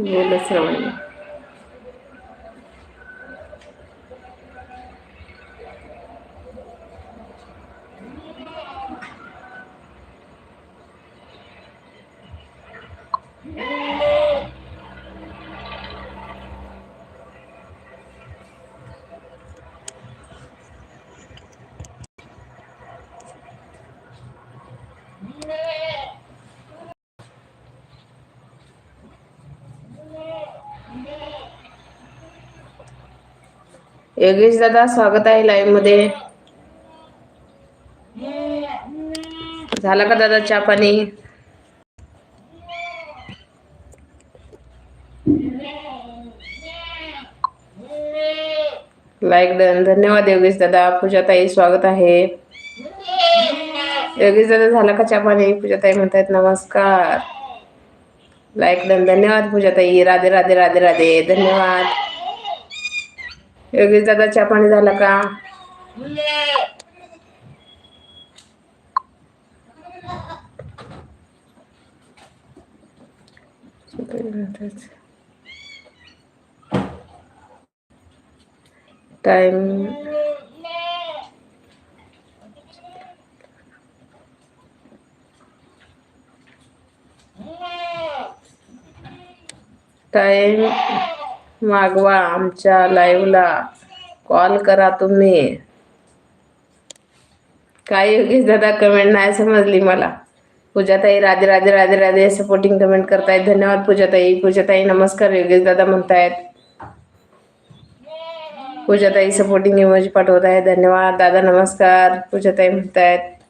बोला श्रावणी योगेश दादा स्वागत आहे लाईव्हमध्ये. झाला का दादा चहा पाणी? लाईक डन धन्यवाद योगेश दादा. पूजाताई स्वागत आहे. योगेश दादा झाला का चहा पाणी? पूजाताई म्हणतायत नमस्कार. लाईक डन धन्यवाद पूजाताई. राधे राधे राधे राधे. धन्यवाद. योगेश दादा चहा पाणी झाला का? टाइम टाइम मागवा आमच्या लाईव्हला कॉल करा तुम्ही. काय योगेश दादा कमेंट नाही समजली मला. पूजाताई राधे राधे राधे राधे सपोर्टिंग कमेंट करतायत. धन्यवाद पूजाताई. पूजाताई नमस्कार. योगेश दादा म्हणतायत. पूजाताई सपोर्टिंग इमोजी पाठवत आहे धन्यवाद. दादा नमस्कार. पूजाताई म्हणतायत.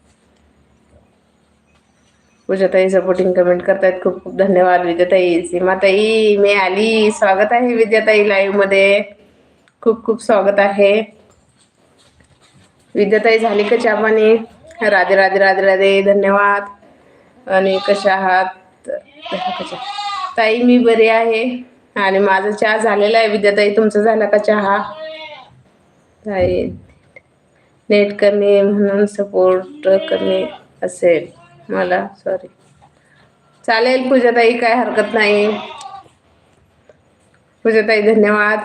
पूजाताई सपोर्टिंग कमेंट करतायत. खूप खूप धन्यवाद विद्याताई सीमाताई मी आली. स्वागत आहे विद्याताई लाईव्हमध्ये. खूप खूप स्वागत आहे. विद्याताई झाली का चापाने राधे राधे राधे राधे. धन्यवाद. आणि कशा आहात? ताई मी बरी आहे. आणि माझा चहा झालेला आहे. विद्याताई तुमचा झाला का चहा? ताई नेट कमी म्हणून सपोर्ट कमी असेल. मला सॉरी चालेल पूजाताई काय हरकत नाही. पूजाताई धन्यवाद.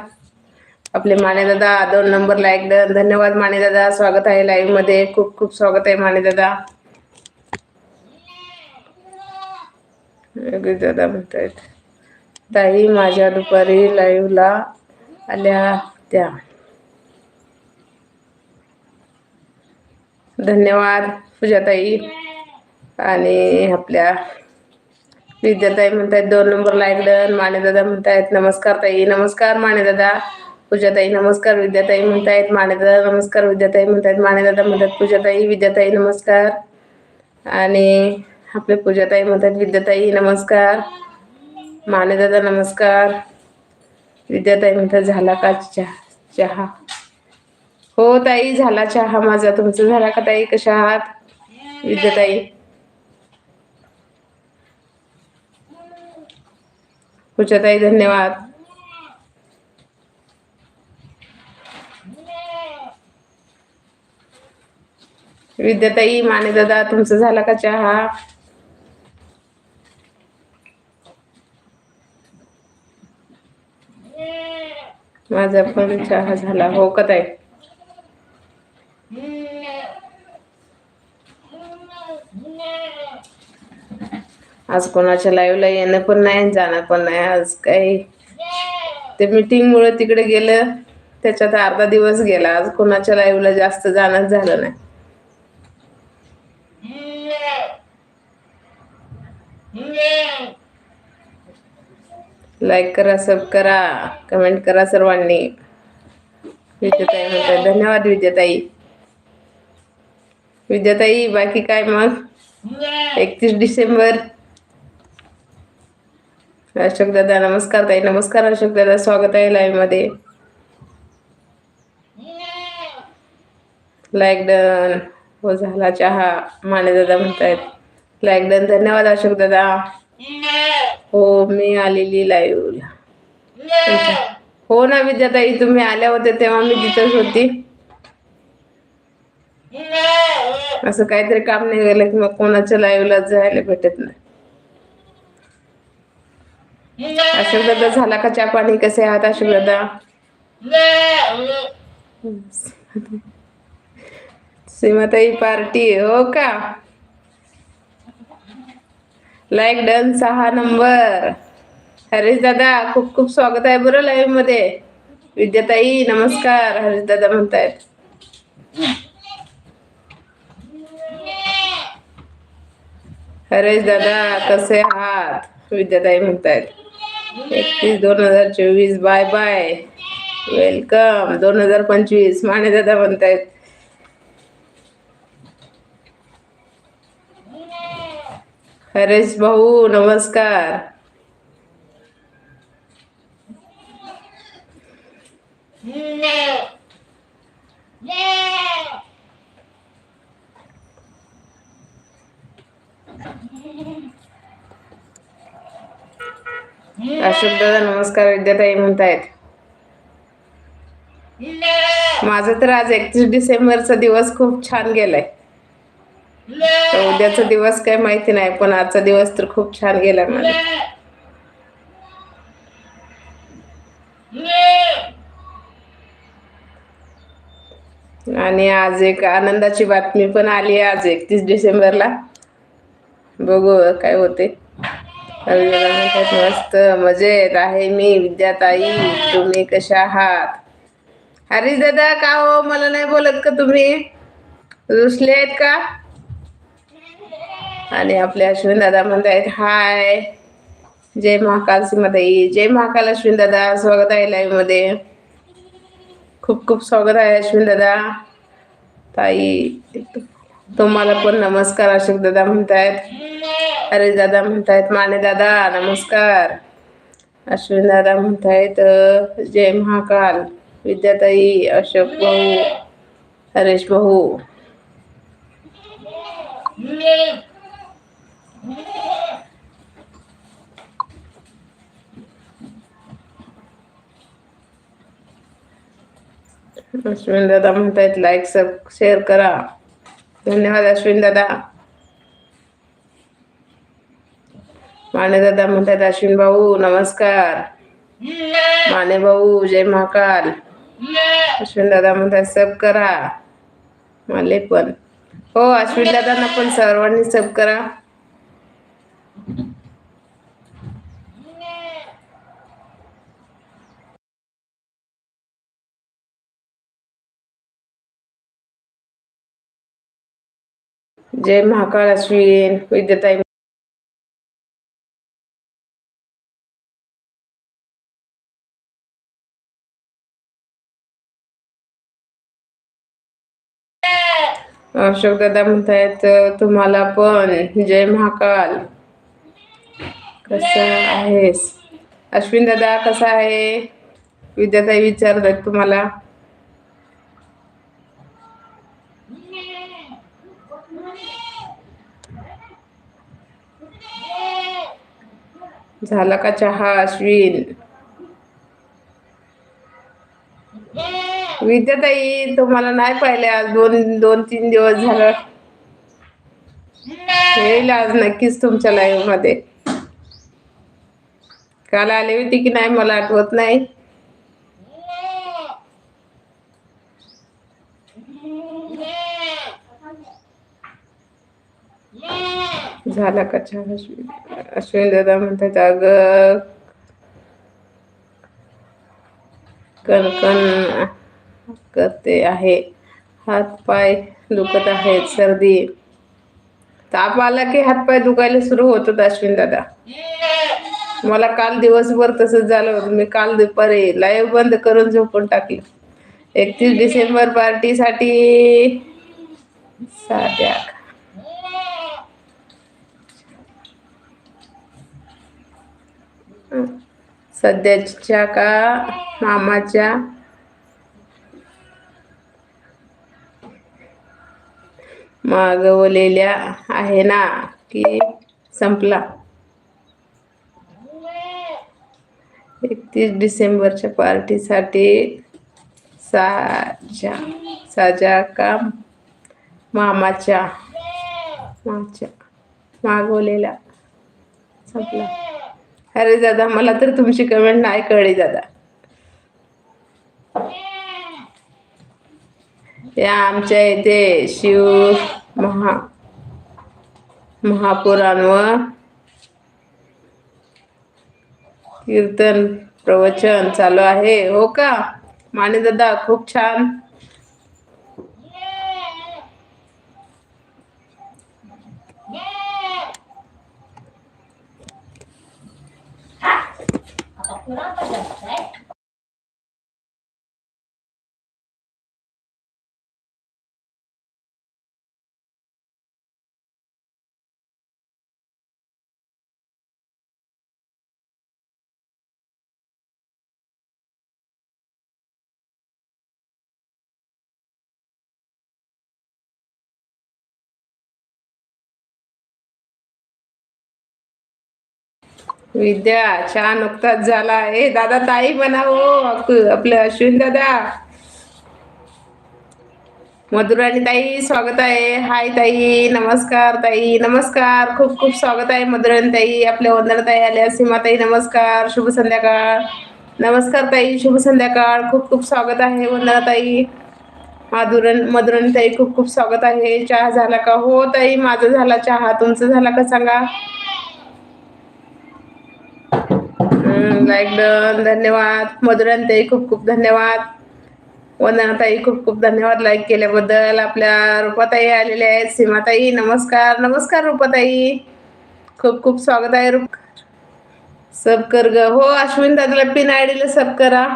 आपले माने दादा दोन नंबर लाईक धन्यवाद माने दादा स्वागत आहे लाईव्हमध्ये खूप खूप स्वागत आहे माने दादा दादा म्हणतायत ताई माझ्या दुपारी लाईव्हला आल्या त्या. धन्यवाद पूजाताई. आणि आपल्या विद्याताई म्हणतायत दोन नंबर लागलं. मानेदादा माने दादा म्हणतायत नमस्कार ताई. नमस्कार माने दादा. पूजाताई नमस्कार विद्याताई म्हणतायत माने दादा नमस्कार विद्याताई म्हणतायत माने दादा म्हणतात पूजाताई विद्याताई नमस्कार. आणि आपले पूजाताई म्हणतात विद्याताई नमस्कार. माने दादा नमस्कार. विद्याताई म्हणतात झाला का चहा? चहा. हो ताई झाला चहा माझा. तुमचा झाला का ताई? कशा आहात? विद्याताई. पूजाताई धन्यवाद. विद्याताई माने दादा तुमचं झाला का चहा? माझा पण चहा झाला. हो का ताई? आज कोणाच्या लाईव्हला येणं पण नाही जाणं पण नाही. आज काही ते मीटिंग मुळे तिकडे गेलं त्याच्यात अर्धा दिवस गेला. आज कोणाच्या लाईव्हला जास्त जाणंच झालं नाही. लाईक करा सब करा कमेंट करा सर्वांनी. विद्याताई म्हणतात धन्यवाद विद्याताई विद्याताई बाकी काय मग? एकतीस डिसेंबर. अशोक दादा नमस्कार ताई. नमस्कार अशोक दादा. स्वागत आहे लाईव्हमध्ये. लाईक डन हो झाला चहा. माने दादा म्हणतायत. लाईक डन धन्यवाद अशोक दादा. हो मी आलेली लाईव्ह हो ना विद्याताई तुम्ही आल्या होते तेव्हा मी तिथंच होती. असं काहीतरी काम नाही गेलं की मग कोणाच्या लाईव्हला जायला भेटत नाही. अशोक दादा झाला का चहा पाणी? कसे आहात अशोक दादा सीमाताई पार्टी हो का? लाईक डन सहा नंबर. हरीश दादा खूप खूप स्वागत आहे बरं लाईव्हमध्ये. विद्याताई नमस्कार. हरीश दादा म्हणतायत. हरेश दादा कसे आहात? विद्याताई म्हणतायत. एकतीस दोन हजार चोवीस बाय बाय. वेलकम दोन हजार पंचवीस. माने दादा म्हणतायत. हरेश भाऊ नमस्कार. अशोक दादा नमस्कार विद्याताई म्हणतायत. माझं तर आज एकतीस डिसेंबरचा दिवस खूप छान गेलाय. उद्याचा दिवस काय माहिती नाही पण आजचा दिवस तर खूप छान गेलाय मला. आणि आज एक आनंदाची बातमी पण आली आहे आज एकतीस डिसेंबरला. बघू काय होते. मस्त मजेत आहे मी विद्याताई. तुम्ही कशा आहात? हरीश दादा का हो? मला नाही बोलत का तुम्ही? रुसले आहेत का? आणि आपले अश्विन दादा म्हणतायत हाय. जय महाकाल सीमाताई जय महाकाल अश्विन दादा स्वागत आहे लाईव्हमध्ये खूप खूप स्वागत आहे अश्विन दादा ताई तुम्हाला पण नमस्कार अशोक दादा म्हणतायत अरे दादा म्हणतायत माने दादा नमस्कार. अश्विन दादा म्हणतायत जय महाकाल. विद्याताई अशोक भाऊ हरेश भाऊ. अश्विन दादा म्हणतायत लाईक सब शेअर करा. धन्यवाद अश्विन दादा. माने दादा म्हणतात अश्विन भाऊ नमस्कार. माने भाऊ जय महाकाल. अश्विन दादा म्हणतात सब करा. माले पण. हो अश्विन दादांना पण सर्वांनी सब करा. जय महाकाल अश्विन. विद्याताई अशोक दादा म्हणतायत तुम्हाला पण जय महाकाल. कसं आहेस? अश्विन दादा कसा आहे? विद्याताई विचारतात तुम्हाला. झाला का चहा अश्विन? विद्याताई तुम्हाला नाही पाहिले आज. दोन दोन तीन दिवस झालं. येईल आज नक्कीच तुमच्या लाईव्हमध्ये. काल आले होती की नाही मला आठवत नाही. झाला का छान? अश्विन अश्विन दादा म्हणतात अग कणकण करते आहे. हात पाय दुखत आहेत सर्दी. ताप आला की हात पाय दुखायला सुरू होतात अश्विन दादा. मला काल दिवसभर तसंच झालं होतं. मी काल दुपारी लाईव्ह बंद करून झोपून टाकली. एकतीस डिसेंबर पार्टीसाठी साध्या. सध्याच्या का मामाच्या मागवलेल्या आहे ना की संपला. एकतीस डिसेंबरच्या पार्टीसाठी साजा साजा का मामाच्या माच्या मागवलेला. संपला. अरे दादा मला तर तुमची कमेंट नाही कळली दादा. या आमच्या इथे शिव महा महापुराण व कीर्तन प्रवचन चालू आहे. हो का? माने दादा खूप छान. विद्या छान नुकताच झाला. ए दादा ताई म्हणा हो आपलं अश्विन दादा. मधुराणी ताई स्वागत आहे. हाय ताई. नमस्कार ताई. नमस्कार. खूप खूप स्वागत आहे मधुराणी ताई. आपल्या वंदना ताई आल्या सीमा ताई नमस्कार. शुभ संध्याकाळ. नमस्कार ताई. शुभ संध्याकाळ. खूप खूप स्वागत आहे वंदना ताई माधुरण मधुराणी ताई खूप खूप स्वागत आहे. चहा झाला का? हो ताई. माझा झाला चहा. तुमचं झाला का? सांगा. लाईक डन धन्यवाद. मधुरांताई खूप खूप धन्यवाद. वंदनाताई खूप खूप धन्यवाद लाईक केल्याबद्दल. आपल्या रूपाताई आलेल्या आहेत. सीमाताई नमस्कार. नमस्कार रूपाताई. खूप खूप स्वागत आहे रूप सब कर ग. हो अश्विन दादाला पिन आयडीला सब करा.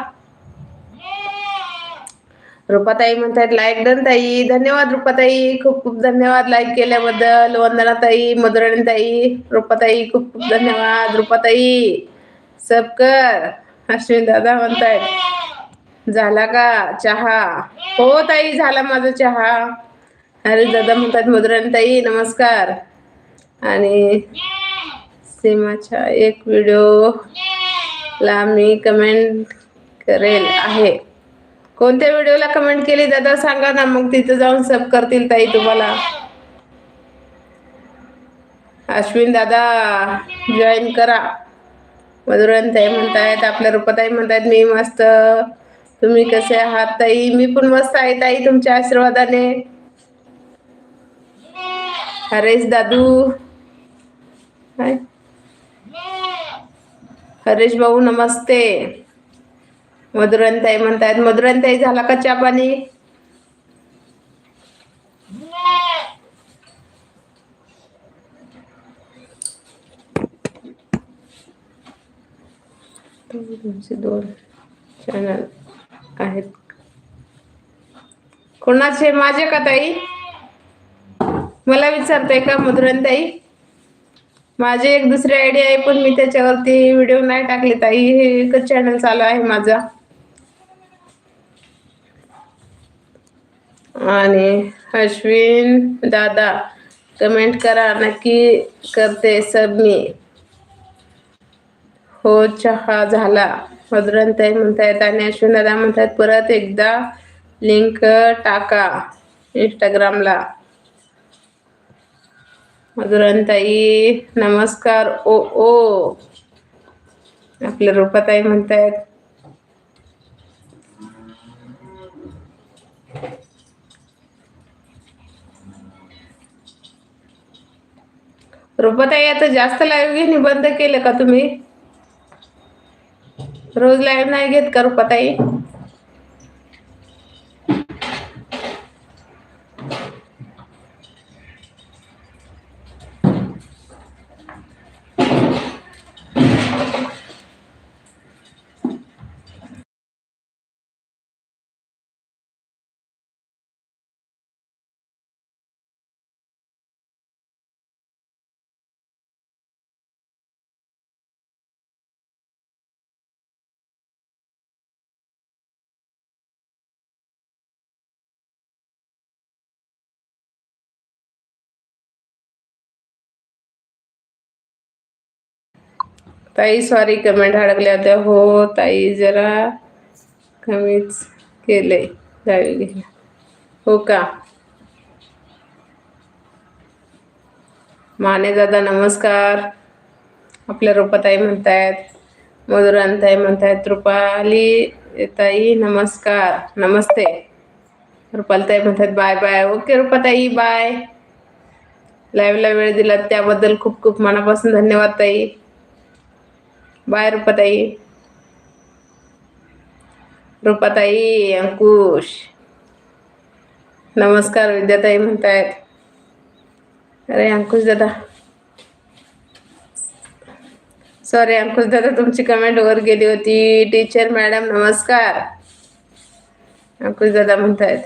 रूपाताई म्हणतात लाईक डन ताई. धन्यवाद रूपाताई. खूप खूप धन्यवाद लाईक केल्याबद्दल. वंदनाताई मधुराणीताई रूपाताई खूप खूप धन्यवाद. रूपाताई. सब कर. अश्विन दादा म्हणतायत झाला का चहा? हो ताई झाला माझा चहा. अरे दादा म्हणतात मधुराणी ताई नमस्कार. आणि सीमाचा एक व्हिडिओ ला मी कमेंट करेल आहे. कोणत्या व्हिडिओला कमेंट केली दादा सांगा ना मग तिथं जाऊन सब करतील ताई तुम्हाला. अश्विन दादा जॉईन करा. मधुरन म्हणतायत आपल्या रूपाताई म्हणतायत मी मस्त. तुम्ही कसे आहात ताई? मी पण मस्त आहे ताई तुमच्या आशीर्वादाने. हरेश दादू. हाय. हरेश भाऊ नमस्ते. मधुरनताई म्हणतायत मधुरनताई झाला का चहा पाणी? तुमचे दोन चॅनल आहेत. कोणाचे? माझे का ताई? मला विचारताय का मधुरनताई माझे एक दुसरी आयडिया आहे पण मी त्याच्यावरती व्हिडिओ नाही टाकले ताई. हे एकच चॅनल चालू आहे माझा. आणि अश्विन दादा कमेंट करा. नक्की करते सब मी हो चहा झाला. मधुरंताई म्हणतायत आणि अश्विन दादा म्हणतायत परत एकदा लिंक टाका इंस्टाग्रामला. मधुरंताई नमस्कार ओ ओ. आपल्या रूपाताई म्हणतायत. रूपाताई आता जास्त लाईव्ह घेणे बंद केलं का तुम्ही? रोज लाईव्ह नाही घेत का रूपाताई ताई सॉरी कमेंट अडकल्या होत्या. हो ताई जरा कमीच केले. जावी घ्या हो का? माने दादा नमस्कार. आपल्या रूपाताई म्हणतायत मधुरांताई म्हणतायत रुपाली ताई नमस्कार. नमस्ते. रुपालताई म्हणतात बाय बाय ओके रुपाताई बाय लाईव्हला वेळ दिला त्याबद्दल खूप खूप मनापासून धन्यवाद ताई. बाय रुपाताई. रुपाताई अंकुश. नमस्कार विद्याताई म्हणतायत. अरे अंकुश दादा. सॉरी अंकुश दादा तुमची कमेंट वर गेली होती. टीचर मॅडम नमस्कार. अंकुश दादा म्हणतायत.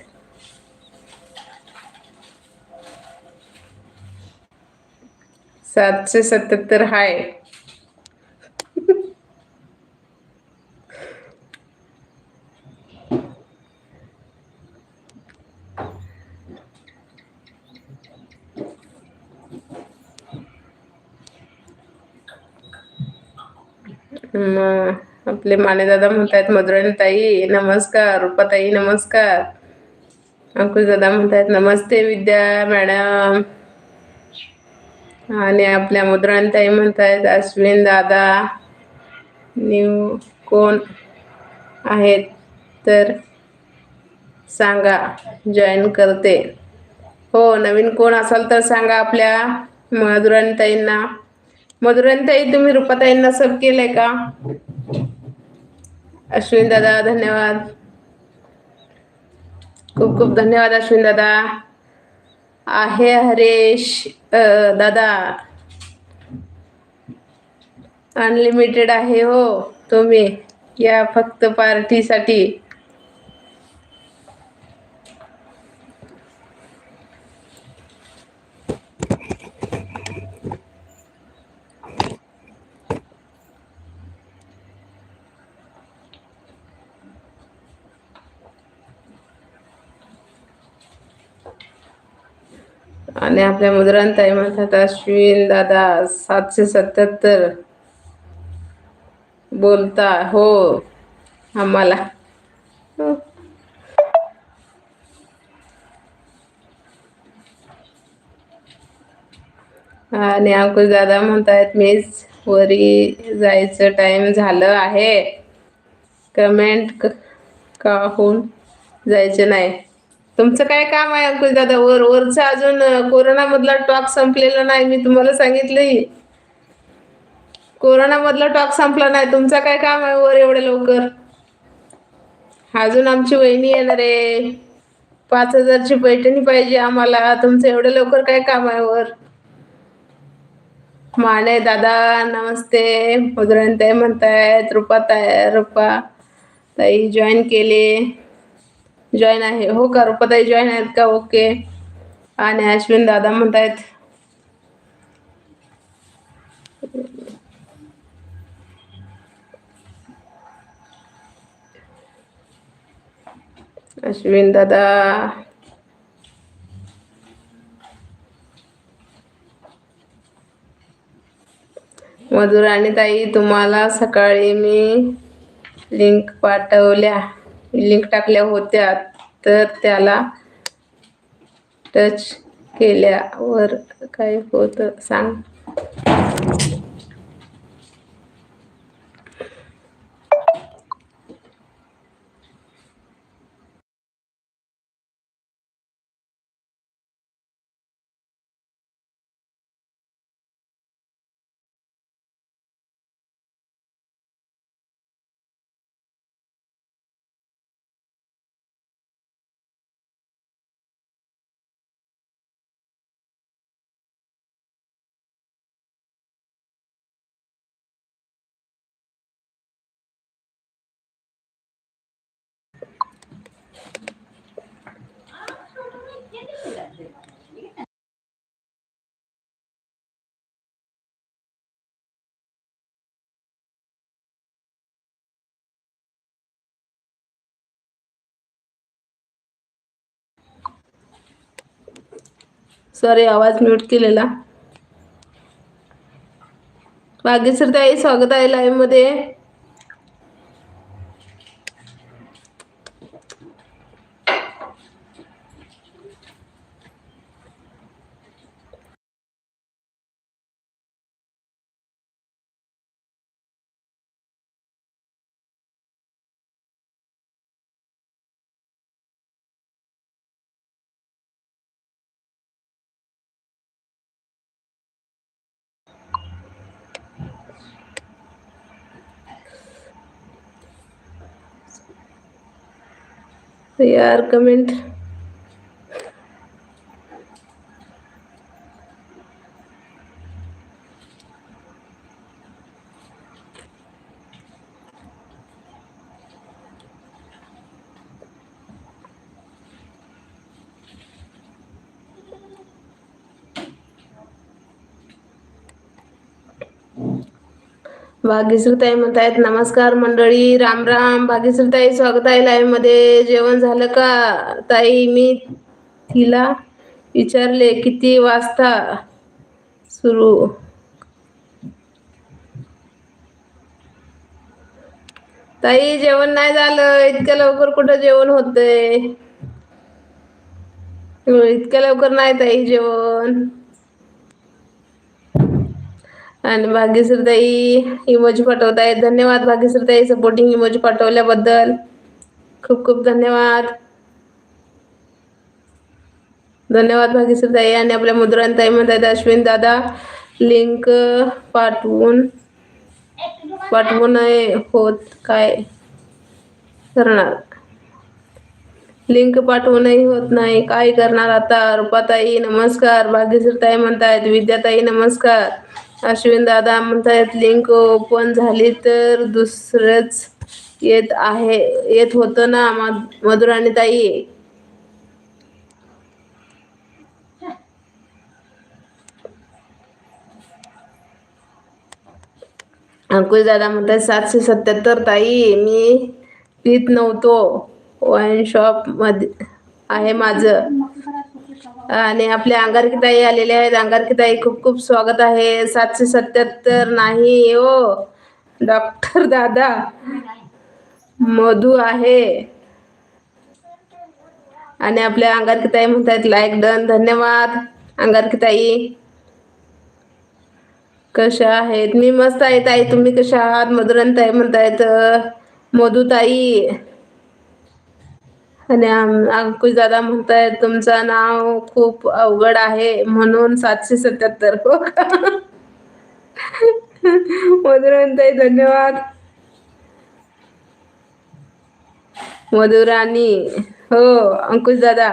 सातशे सत्याहत्तर हाय. आपले माने दादा म्हणतायत मधुराणी ताई नमस्कार रूपाताई नमस्कार. अंकुश दादा म्हणतायत नमस्ते विद्या मॅडम. आणि आपल्या मधुराणी ताई म्हणतायत अश्विन दादा न्यू कोण आहेत तर सांगा जॉईन करते. हो नवीन कोण असाल तर सांगा आपल्या मधुराणी ताईंना मधुरंताई तुम्ही रुपाताईंना सब केलंय का? अश्विन दादा धन्यवाद. खूप खूप धन्यवाद अश्विन दादा. आहे हरेश दादा. अनलिमिटेड आहे हो तुम्ही. या फक्त पार्टीसाठी. आणि आपल्या मुद्रांताई म्हणतात अश्विन दादा सातशे सत्याहत्तर बोलता हो आम्हाला. आणि अंकुश दादा म्हणतायत मीच वरी जायचं टाइम झालं आहे. कमेंट का होऊन जायचं नाही? तुमचं काय काम आहे अंकुश दादा? वर वरचं अजून कोरोना मधला टॉक संपलेला नाही मी तुम्हाला सांगितलंय कोरोना मधला टॉक संपला नाही. तुमचं काय काम आहे वर एवढं लवकर? अजून आमची वहिनी येणार आहे. पाच हजारची पैठणी पाहिजे आम्हाला. तुमचं एवढं लवकर काय काम आहे वर? माने दादा नमस्ते. मधुरांताई म्हणतायत रुपा ताय रुपा ताई जॉईन केले. जॉईन आहे. हो का? रुपाताई जॉईन आहेत का? ओके आणि अश्विन दादा म्हणतायत. अश्विन दादा. मधुराणी आणि ताई तुम्हाला सकाळी मी लिंक पाठवल्या. लिंक टाकल्या होत्या तर त्याला टच केल्यावर काय होत. सांग. सॉरी आवाज म्यूट केलेला. बागेसर ताई स्वागत आहे लाईव्ह यार कमेंट भाग्यश्रीताई म्हणतायत नमस्कार मंडळी राम राम. भाग्यश्रीताई स्वागत आहे लाईव्हमध्ये जेवण झालं का? ताई मी तिला विचारले किती वाजता सुरू? ताई जेवण नाही झालं. इतक्या लवकर कुठं जेवण होतंय? इतक्या लवकर नाही ताई जेवण. आणि भाग्यश्रीताई इमोजी पाठवतायत. धन्यवाद भाग्यश्रीताई सपोर्टिंग इमोजी पाठवल्याबद्दल. खूप खूप धन्यवाद. धन्यवाद भाग्यश्रीताई आणि आपल्या मुद्रांताई म्हणतात अश्विन दादा लिंक पाठवून. पाठवून होत काय करणार? लिंक पाठवूनही होत नाही. काय करणार आता? रुपाताई नमस्कार. भाग्यश्रीताई म्हणतायत विद्याताई नमस्कार. अश्विन दादा म्हणतायत लिंक ओपन झाली तर दुसरंच येत आहे येत होतं ना मधुराणी ताई? अंकुश दादा म्हणतात सातशे सत्याहत्तर ताई मी पित नव्हतो. वाईन शॉपमध्ये आहे माझं. आणि आपल्या अंगारकी ताई आहेत. अंगारकीताई खूप खूप स्वागत आहे. सातशे सत्याहत्तर नाही ओ डॉक्टर दादा मधू आहे. आणि आपल्या अंगारकी ताई म्हणतायत लाईक डन धन्यवाद अंगारकी ताई कशा आहेत? मी मस्त आहे ताई. तुम्ही कशा आहात? मधुरन ताई म्हणतायत मधुताई. आणि अंकुश दादा म्हणतायत तुमचं नाव खूप अवघड आहे म्हणून सातशे सत्याहत्तर हो. का म्हणताय धन्यवाद. मधुराणी हो अंकुश दादा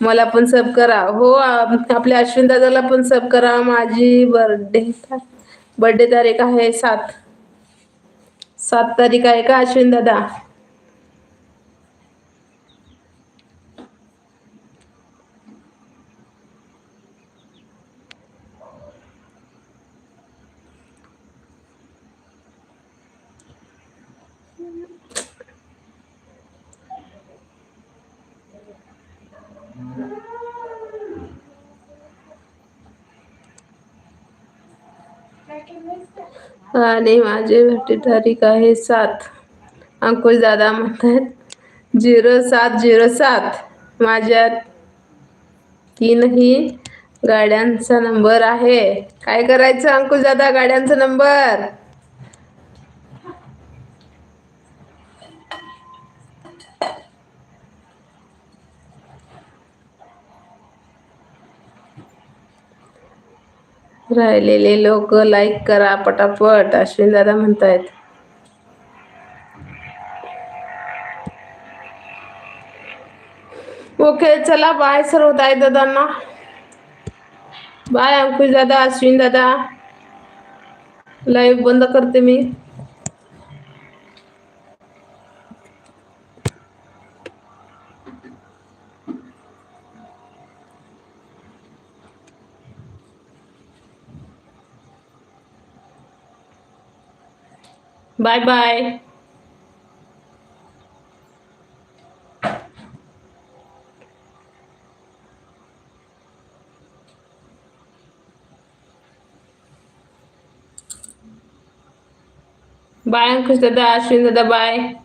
मला पण सब करा. हो आपल्या अश्विन दादाला पण सब करा माझी बर्थडे बर्थडे तारीख आहे सात सात तारीख आहे का अश्विन दादा? आणि माझी भेटी तारीख आहे सात. अंकुश दादा म्हणतात झिरो सात झिरो सात. माझ्या तीनही गाड्यांचा नंबर आहे. काय करायचं अंकुश दादा? गाड्यांचा नंबर? राहिलेले लोक लाईक करा पटापट अश्विन दादा म्हणतायत. ओके चला बाय सर्व ताई दादांना. बाय अंकुश दादा अश्विन दादा. लाईव्ह बंद करते मी. Bye bye. Bye, Ankush Dada, Ashwin Dada, bye.